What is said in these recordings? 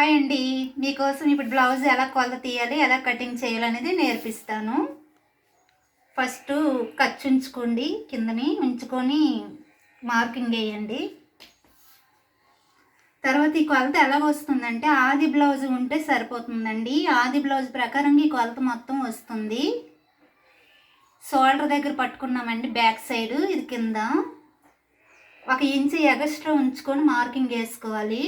Hi అండి. మీకోసం ఇప్పుడు బ్లౌజ్ ఎలా కొలత తీయాలి ఎలా కటింగ్ చేయాలనేది నేర్పిస్తాను. ఫస్ట్ ఖర్చు ఉంచుకోండి కిందని ఉంచుకొని మార్కింగ్ వేయండి. తర్వాత ఈ కొలత ఎలా వస్తుందంటే ఆది బ్లౌజ్ ఉంటే సరిపోతుందండి. ఆది బ్లౌజ్ ప్రకారం ఈ కొలత మొత్తం వస్తుంది. షోల్డర్ దగ్గర పట్టుకున్నామండి బ్యాక్ సైడ్ ఇది కింద. ఒక ఇంచు ఎగస్ట్రా ఉంచుకొని మార్కింగ్ వేసుకోవాలి.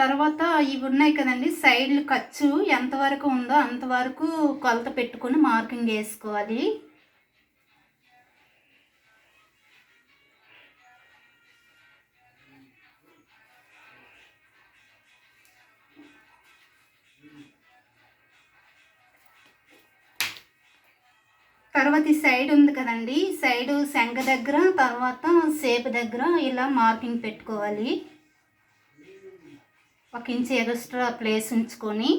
తర్వాత ఇవి ఉన్నాయి కదండి. సైడ్లు ఖర్చు ఎంతవరకు ఉందో అంతవరకు కొలత పెట్టుకొని మార్కింగ్ వేసుకోవాలి. తర్వాత ఈ సైడ్ ఉంది కదండి. సైడ్ శంఖ దగ్గర తర్వాత సేపు దగ్గర ఇలా మార్కింగ్ పెట్టుకోవాలి. ఒక ఇంచు ఎగస్ట్రా ప్లేస్ ఉంచుకొని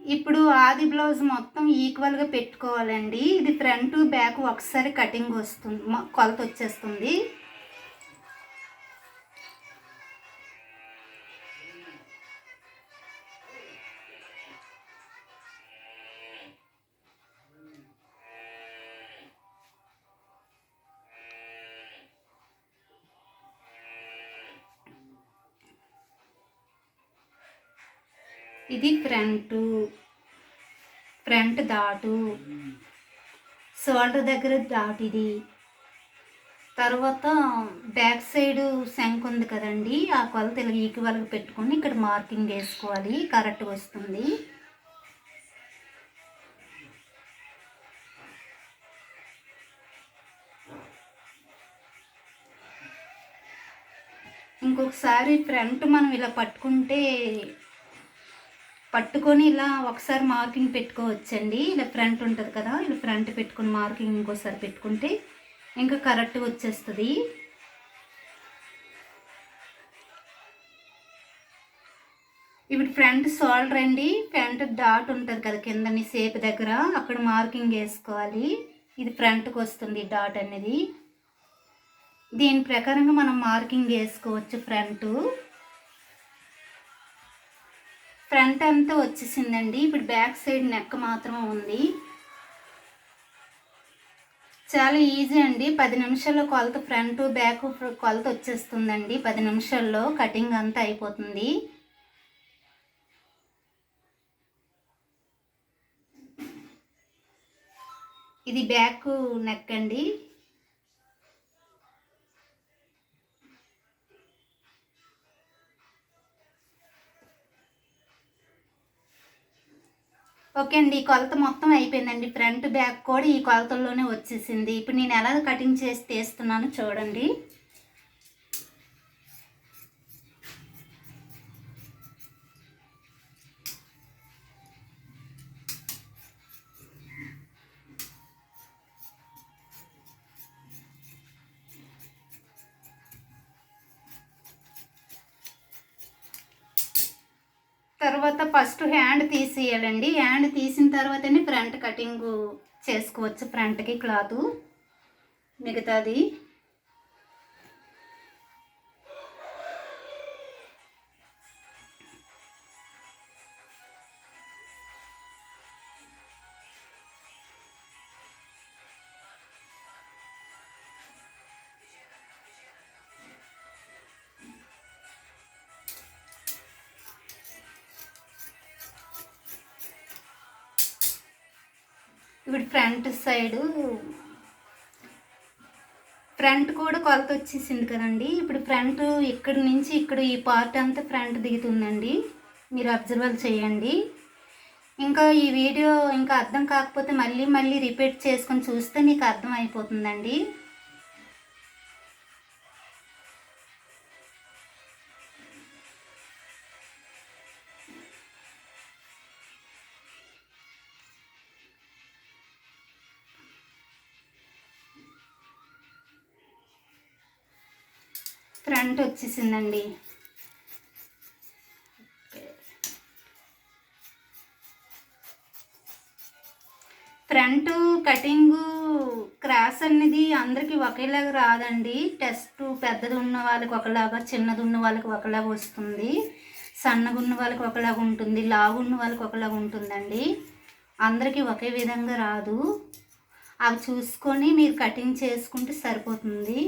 ఇప్పుడు ఆది బ్లౌజ్ మొత్తం ఈక్వల్గా పెట్టుకోవాలండి. ఇది ఫ్రంట్ బ్యాక్ ఒకసారి కటింగ్ వస్తుంది కొలత వచ్చేస్తుంది. ఇది ఫ్రంట్. ఫ్రంట్ దాటు షోల్డర్ దగ్గర డాట్ ఇది. తర్వాత బ్యాక్ సైడ్ శంక్ ఉంది కదండి ఆ కొలత ఇలా ఈక్వల్గా పెట్టుకొని ఇక్కడ మార్కింగ్ వేసుకోవాలి కరెక్ట్ వస్తుంది. ఇంకొకసారి ఫ్రంట్ మనం ఇలా పట్టుకుంటే పట్టుకొని ఇలా ఒకసారి మార్కింగ్ పెట్టుకోవచ్చండి. ఇలా ఫ్రంట్ ఉంటుంది కదా ఇలా ఫ్రంట్ పెట్టుకుని మార్కింగ్ ఇంకోసారి పెట్టుకుంటే ఇంకా కరెక్ట్ వచ్చేస్తుంది. ఇప్పుడు ఫ్రంట్ షోల్డర్ అండి ఫ్రంట్ డాట్ ఉంటుంది కదా కిందని సేపు దగ్గర అక్కడ మార్కింగ్ వేసుకోవాలి. ఇది ఫ్రంట్కి వస్తుంది డాట్ అనేది. దీని ప్రకారంగా మనం మార్కింగ్ వేసుకోవచ్చు ఫ్రంట్. ఫ్రంట్ అంతా వచ్చేసిందండి. ఇప్పుడు బ్యాక్ సైడ్ నెక్ మాత్రం ఉంది. చాలా ఈజీ అండి. పది నిమిషాల్లో కొలత ఫ్రంట్ బ్యాక్ కొలత వచ్చేస్తుందండి. పది నిమిషాల్లో కటింగ్ అంతా అయిపోతుంది. ఇది బ్యాక్ నెక్ అండి. ఓకే అండి ఈ కొలత మొత్తం అయిపోయిందండి. ఫ్రంట్ బ్యాక్ కూడా ఈ కొలతల్లోనే వచ్చేసింది. ఇప్పుడు నేను ఎలా కటింగ్ చేసి తీస్తున్నాను చూడండి. తర్వాత ఫస్ట్ హ్యాండ్ తీసేయాలండి. హ్యాండ్ తీసిన తర్వాతనే ఫ్రంట్ కటింగ్ చేసుకోవచ్చు ఫ్రంట్కి క్లాత్. మిగతాది ఇప్పుడు ఫ్రంట్ సైడు ఫ్రంట్ కూడా కొలత వచ్చేసింది కదండి. ఇప్పుడు ఫ్రంట్ ఇక్కడ నుంచి ఇక్కడ ఈ పార్ట్ అంతా ఫ్రంట్ దిగుతుందండి. మీరు అబ్జర్వల్ చేయండి. ఇంకా ఈ వీడియో ఇంకా అర్థం కాకపోతే మళ్ళీ మళ్ళీ రిపీట్ చేసుకొని చూస్తే మీకు అర్థం అయిపోతుందండి. ఫ్రంట్ వచ్చేసిందండి. ఫ్రంట్ కటింగు క్రాస్ అనేది అందరికీ ఒకేలాగా రాదండి. టెస్ట్ పెద్దది ఉన్న వాళ్ళకి ఒకలాగా చిన్నది ఉన్న వాళ్ళకి ఒకలాగా వస్తుంది. సన్నగా ఉన్న వాళ్ళకి ఒకలాగా ఉంటుంది. లావు ఉన్న వాళ్ళకి ఒకలాగా ఉంటుందండి. అందరికీ ఒకే విధంగా రాదు. అవి చూసుకొని మీరు కటింగ్ చేసుకుంటే సరిపోతుంది.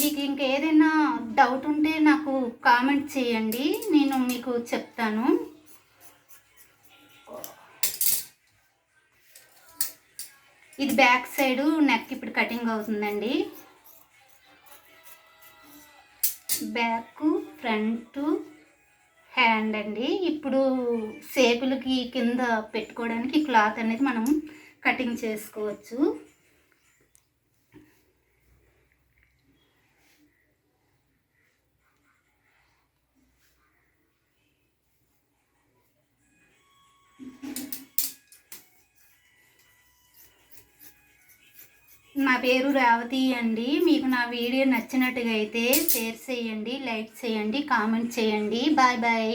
మీకు ఇంకేదైనా డౌట్ ఉంటే నాకు కామెంట్ చేయండి. నేను మీకు చెప్తాను. ఇది బ్యాక్ సైడ్ నెక్ ఇప్పుడు కటింగ్ అవుతుందండి. బ్యాక్ ఫ్రంట్ హ్యాండ్ అండి. ఇప్పుడు సేపులకి కింద పెట్టుకోవడానికి క్లాత్ అనేది మనం కటింగ్ చేసుకోవచ్చు. నా పేరు రేవతి అండి. మీకు నా వీడియో నచ్చినట్టుగా అయితే షేర్ చేయండి లైక్ చేయండి కామెంట్ చేయండి. Bye bye.